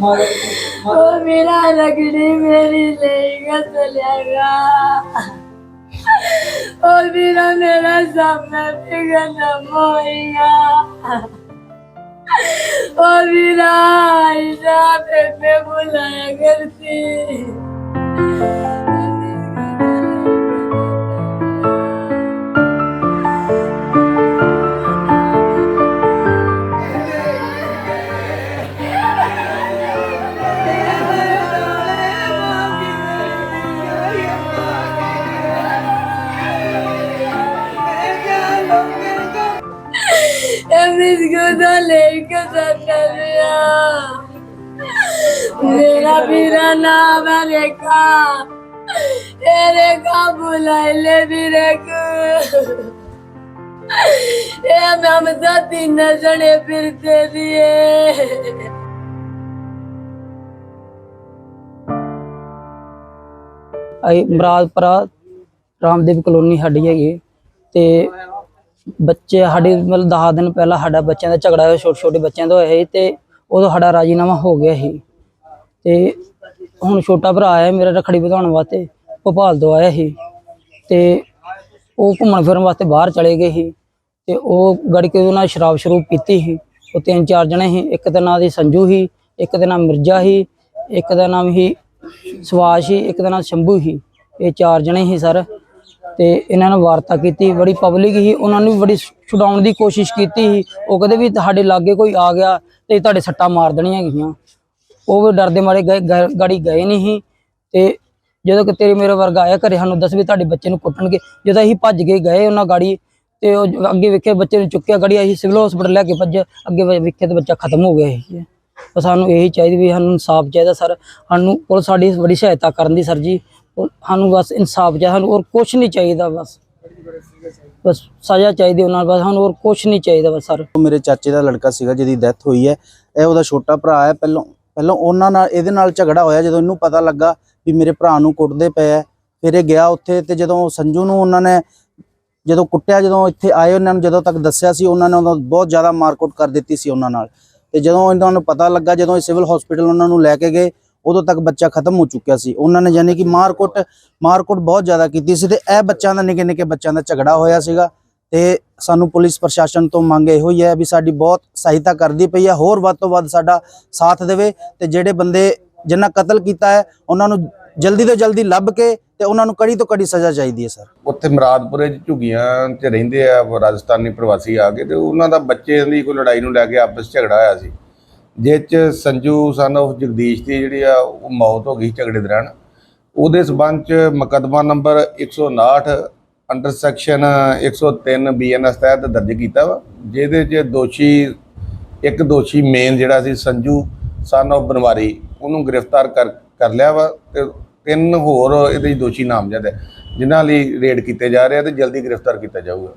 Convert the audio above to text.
ओ मेरा रगड़ी मेरी लेगा चलेगा ओ मेरा मेरा सामना भी खत्म होएगा ओ मेरा आईना पे पे बुलाया करती इसको तो लेके चलता दिया मेरा मेरा नाम है रेखा ए रेखा बुलाई ले मेरे को ए हम तो तीन जने फिरते दिए ਅਸੀਂ ਮਰਾਦਪੁਰਾ ਰਾਮਦੇਵ ਕਲੋਨੀ ਸਾਡੀ ਹੈਗੀ ਤੇ ਬੱਚੇ ਸਾਡੇ ਮਤਲਬ 10 ਦਿਨ ਪਹਿਲਾਂ ਸਾਡਾ ਬੱਚਿਆਂ ਦਾ ਝਗੜਾ ਹੋਇਆ, ਛੋਟੇ ਛੋਟੇ ਬੱਚਿਆਂ ਦਾ ਹੋਇਆ ਸੀ ਤੇ ਉਦੋਂ ਸਾਡਾ ਰਾਜੀਨਾਮਾ ਹੋ ਗਿਆ ਸੀ। ਤੇ ਹੁਣ ਛੋਟਾ ਭਰਾ ਆਇਆ ਮੇਰਾ ਰਖੜੀ ਵਧਾਉਣ ਵਾਸਤੇ, ਭੋਪਾਲ ਤੋਂ ਆਇਆ ਸੀ। ਤੇ ਉਹ ਘੁੰਮਣ ਫਿਰਨ ਵਾਸਤੇ ਬਾਹਰ ਚਲੇ ਗਏ ਸੀ। ਤੇ ਉਹ ਗੜ ਕੇ ਉਹਨਾਂ ਸ਼ਰਾਬ ਸ਼ਰੂਬ ਪੀਤੀ ਸੀ। ਉਹ ਤਿੰਨ ਚਾਰ ਜਣੇ ਸੀ, ਇੱਕ ਦਾ ਨਾਂ ਦੀ ਸੰਜੂ ਸੀ, ਇੱਕ ਦਾ ਨਾਮ ਮਿਰਜ਼ਾ ਸੀ, ਇੱਕ ਦਾ ਨਾਮ ਸੀ ਸਵਾਸ਼ ਸੀ, ਇੱਕ ਦਾ ਨਾਮ ਸ਼ੰਭੂ ਸੀ। ਇਹ ਚਾਰ ਜਣੇ ਸੀ ਸਰ। ਤੇ ਇਹਨਾਂ ਨੇ ਵਾਰਤਾ ਕੀਤੀ, ਬੜੀ ਪਬਲਿਕ ਸੀ, ਉਹਨਾਂ ਨੂੰ ਵੀ ਬੜੀ ਛੁਡਾਉਣ ਦੀ ਕੋਸ਼ਿਸ਼ ਕੀਤੀ ਸੀ। ਉਹ ਕਹਿੰਦੇ ਵੀ ਤੁਹਾਡੇ ਲਾਗੇ ਕੋਈ ਆ ਗਿਆ ਤੇ ਤੁਹਾਡੇ ਸੱਟਾਂ ਮਾਰ ਦੇਣੀਆਂ ਹੈਗੀਆਂ ਉਹ ਵੀ ਡਰਦੇ ਮਾਰੇ ਗਏ ਗਾੜੀ ਗਏ ਨਹੀਂ ਸੀ। ਤੇ ਜਦੋਂ ਕਿ ਤੇਰੇ ਮੇਰੇ ਵਰਗਾ ਆਇਆ ਘਰੇ, ਸਾਨੂੰ ਦੱਸ ਵੀ ਤੁਹਾਡੇ ਬੱਚੇ ਨੂੰ ਕੁੱਟਣਗੇ। ਜਦੋਂ ਅਸੀਂ ਭੱਜ ਕੇ ਗਏ ਉਹਨਾਂ ਗਾੜੀ, ਤੇ ਉਹ ਅੱਗੇ ਵੇਖਿਆ ਬੱਚੇ ਨੂੰ ਚੁੱਕਿਆ ਗਾੜੀ, ਅਸੀਂ ਸਿਵਲ ਹਸਪੀਟਲ ਲੈ ਕੇ ਭੱਜ, ਅੱਗੇ ਵੇ- ਵੇਖਿਆ ਤੇ ਬੱਚਾ ਖਤਮ ਹੋ ਗਿਆ ਸੀ। ਤਾਂ ਸਾਨੂੰ ਇਹੀ ਚਾਹੀਦੀ ਵੀ ਸਾਨੂੰ ਇਨਸਾਫ ਚਾਹੀਦਾ, ਸਰ। ਸਾਨੂੰ ਪੁਲਿਸ ਸਾਡੀ ਬੜੀ ਸਹਾਇਤਾ ਕਰਨ ਦੀ, ਸਰ ਜੀ। ਉਹ ਸਾਨੂੰ ਬਸ ਇਨਸਾਫ ਚਾਹੀਦਾ, ਸਾਨੂੰ ਹੋਰ ਕੁਝ ਨਹੀਂ ਚਾਹੀਦਾ ਬਸ। ਬਸ ਸਜ਼ਾ ਚਾਹੀਦੀ ਉਹਨਾਂ ਬਸ ਸਾਨੂੰ ਹੋਰ ਕੁਝ ਨਹੀਂ ਚਾਹੀਦਾ ਬਸ ਸਰ। ਮੇਰੇ ਚਾਚੇ ਦਾ ਲੜਕਾ ਸੀਗਾ ਜਿਹਦੀ ਡੈਥ ਹੋਈ ਹੈ, ਇਹ ਉਹਦਾ ਛੋਟਾ ਭਰਾ ਹੈ। ਪਹਿਲਾਂ ਪਹਿਲਾਂ ਉਹਨਾਂ ਨਾਲ, ਇਹਦੇ ਨਾਲ ਝਗੜਾ ਹੋਇਆ ਜਦੋਂ ਇਹਨੂੰ ਪਤਾ ਲੱਗਾ ਵੀ ਮੇਰੇ ਭਰਾ ਨੂੰ ਕੁੱਟਦੇ ਪਏ ਆ ਫਿਰ ਇਹ ਗਿਆ ਉੱਥੇ ਤੇ ਜਦੋਂ ਸੰਜੂ ਨੂੰ ਉਹਨਾਂ ਨੇ, ਜਦੋਂ ਕੁੱਟਿਆ, ਜਦੋਂ ਇੱਥੇ ਆਏ ਉਹਨਾਂ ਨੂੰ, ਜਦੋਂ ਤੱਕ ਦੱਸਿਆ ਸੀ, ਉਹਨਾਂ ਨੇ ਉਹਨਾਂ ਬਹੁਤ ਜ਼ਿਆਦਾ ਮਾਰਕੁੱਟ ਕਰ ਦਿੱਤੀ ਸੀ ਉਹਨਾਂ ਨਾਲ। ਤੇ ਜਦੋਂ ਇਹਨਾਂ ਨੂੰ ਪਤਾ ਲੱਗਾ, ਜਦੋਂ ਇਹ ਸਿਵਲ ਹਸਪੀਟਲ ਉਹਨਾਂ ਨੂੰ ਲੈ ਕੇ ਗਏ ਉਦੋਂ ਤੱਕ ਬੱਚਾ ਖਤਮ ਹੋ ਚੁੱਕਿਆ ਸੀ। ਉਹਨਾਂ ਨੇ ਯਾਨੀ ਕਿ ਮਾਰਕੁੱਟ ਮਾਰਕੁੱਟ ਬਹੁਤ ਜ਼ਿਆਦਾ ਕੀਤੀ ਸੀ ਤੇ ਇਹ ਬੱਚਿਆਂ ਦਾ ਨਿੱਕੇ ਨਿੱਕੇ ਬੱਚਿਆਂ ਦਾ ਝਗੜਾ ਹੋਇਆ ਸੀਗਾ ਤੇ ਸਾਨੂੰ ਪੁਲਿਸ ਪ੍ਰਸ਼ਾਸਨ ਤੋਂ ਮੰਗ ਇਹੋ ਹੀ ਹੈ ਵੀ ਸਾਡੀ ਬਹੁਤ ਸਹਾਇਤਾ ਕਰਦੀ ਪਈ ਹੈ। ਹੋਰ ਵੱਧ ਤੋਂ ਵੱਧ ਸਾਡਾ ਸਾਥ ਦੇਵੇ ਤੇ ਜਿਹੜੇ ਬੰਦੇ ਜਿਨ੍ਹਾਂ ਕਤਲ ਕੀਤਾ ਹੈ, ਉਹਨਾਂ ਨੂੰ ਜਲਦੀ ਤੋਂ ਜਲਦੀ ਲੱਭ ਕੇ ਤੇ ਉਹਨਾਂ ਨੂੰ ਕੜੀ ਤੋਂ ਕੜੀ ਸਜ਼ਾ ਚਾਹੀਦੀ ਹੈ, ਸਰ। ਉੱਥੇ ਮੁਰਾਦਪੁਰੇ ਚ ਝੁਗੀਆਂ 'ਚ ਰਹਿੰਦੇ ਆ, ਰਾਜਸਥਾਨੀ ਪ੍ਰਵਾਸੀ ਆ ਕੇ ਤੇ ਉਹਨਾਂ ਦਾ ਬੱਚੇ ਦੀ ਕੋਈ ਲੜਾਈ ਨੂੰ ਲੈ ਕੇ ਆਪਸ ਝਗੜਾ ਹੋਇਆ ਸੀ। ਜਿਸ 'ਚ ਸੰਜੂ ਸਨ of ਜਗਦੀਸ਼ ਦੀ ਜਿਹੜੀ ਆ, ਉਹ ਮੌਤ ਹੋ ਗਈ ਝਗੜੇ ਦੌਰਾਨ। ਉਹਦੇ ਸਬੰਧ 'ਚ ਮੁਕੱਦਮਾ ਨੰਬਰ 159 ਅੰਡਰ ਸੈਕਸ਼ਨ 103 ਬੀਐਨਐਸ ਤਹਿਤ ਦਰਜ ਕੀਤਾ ਵਾ, ਜਿਹਦੇ 'ਚ ਦੋਸ਼ੀ, ਇੱਕ ਦੋਸ਼ੀ ਮੇਨ ਜਿਹੜਾ ਸੀ ਸੰਜੂ ਸਨ of ਬਨਵਾਰੀ, ਉਹਨੂੰ ਗ੍ਰਿਫਤਾਰ ਕਰ ਕਰ ਲਿਆ ਵਾ ਤੇ ਤਿੰਨ ਹੋਰ ਇਹਦੇ 'ਚ ਦੋਸ਼ੀ ਨਾਮਜ਼ਦ ਹੈ, ਜਿਨ੍ਹਾਂ ਲਈ ਰੇਡ ਕੀਤੇ ਜਾ ਰਹੇ ਆ ਤੇ ਜਲਦੀ ਗ੍ਰਿਫਤਾਰ ਕੀਤਾ ਜਾਊਗਾ।